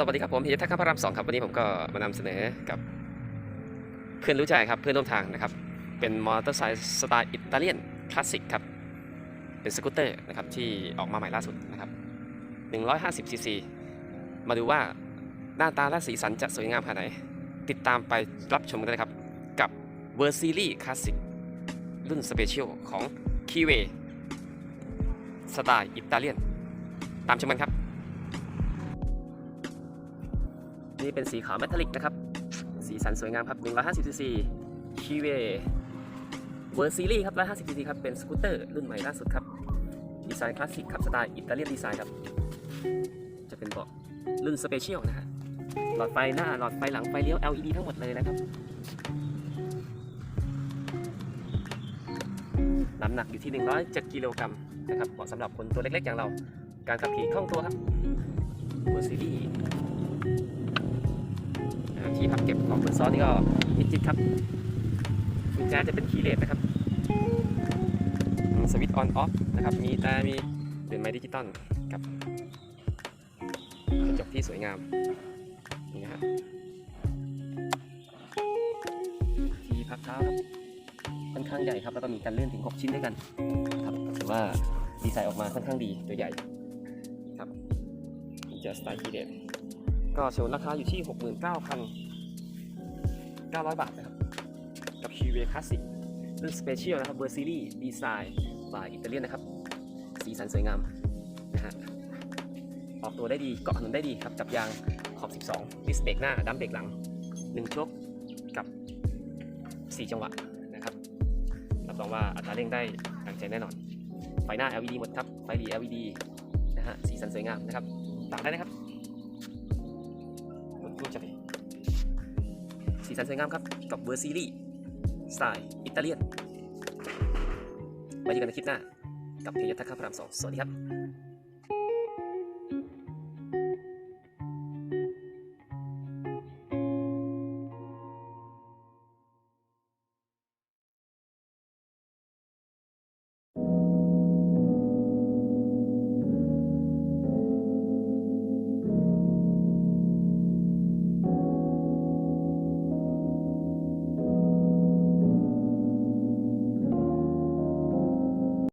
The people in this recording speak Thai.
สวัสดีครับผมพีทักษ์พระรามสองครับวันนี้ผมก็มานำเสนอกับเพื่อนรู้ใจครับเพื่อนร่วมทางนะครับ เป็นมอเตอร์ไซค์สไตล์อิตาเลียนคลาสสิกครับ เป็นสกูตเตอร์นะครับที่ออกมาใหม่ล่าสุดนะครับ150ซีซีมาดูว่าหน้าตาและสีสันจะสวยงามขนาดไหน ติดตามไปรับชมกันเลยครับ กับเวอร์ซีรีคลาสสิกรุ่นสเปเชียลของคีเวสไตล์อิตาเลียน ตามชมกันครับ นี่เป็นสีขาวเมทัลลิกนะครับ สีสันสวยงามครับ150ซีซีคีเวเวอร์ซีรีส์ครับ150ซีซีครับ เป็นสกูตเตอร์รุ่นใหม่ล่าสุดครับ ดีไซน์คลาสสิกครับ สไตล์อิตาเลียนดีไซน์ครับ จะเป็นเบาะรุ่นสเปเชียลนะฮะ หลอดไฟหน้า หลอดไฟหลัง ไฟเลี้ยว LED ทั้งหมดเลยนะครับ น้ำหนักอยู่ที่ 107 กิโลกรัมนะครับ เหมาะสำหรับคนตัวเล็กๆ อย่างเรา การขับขี่คล่องตัวครับเวอร์ซีรีส์ ที่พับเก็บของบนซอสนี่ก็มิจิตครับกุญแจจะเป็นคีย์เลสนะครับสวิตช์ออนออฟนะครับ มีแต่มีเป็นไม้ดิจิตอลกับกระจกที่สวยงาม นี่นะฮะที่พักเท้าครับค่อนข้างใหญ่ครับ แล้วก็มีการเลื่อนถึง 6 ชิ้นด้วยกันครับถือว่าดีไซน์ออกมาค่อนข้างดีตัวใหญ่ครับจะสไตล์คีย์เลสก็โชว์ราคาอยู่ที่ 900 บาทนะครับ กับ c h i v Classic รุ่น Special นะครับเบอร์ซีรีส์ดีไซน์บายอิตาเลียนนะครับ สีสันสวยงามนะฮะออกตัวได้ดีเกาะถนนได้ดีครับ จับยางขอบ 12 ดิสเบรกหน้าดัมเบรกหลัง 1ชคกับ 4 จังหวะนะครับ รับรองว่าอัตราเร่งได้ตั้งใจแน่นอน ไฟหน้า LED หมดครับ ไฟหลี LED นะฮะ สีสันสวยงามนะครับตามได้นะครับรถตู้จะ สีสันสวยงามครับ กับเวอร์ซีรีส์สไตล์อิตาเลียนไว้เจอกันในคลิปหน้า กับเพจทักษะพระรามสองสวัสดีครับ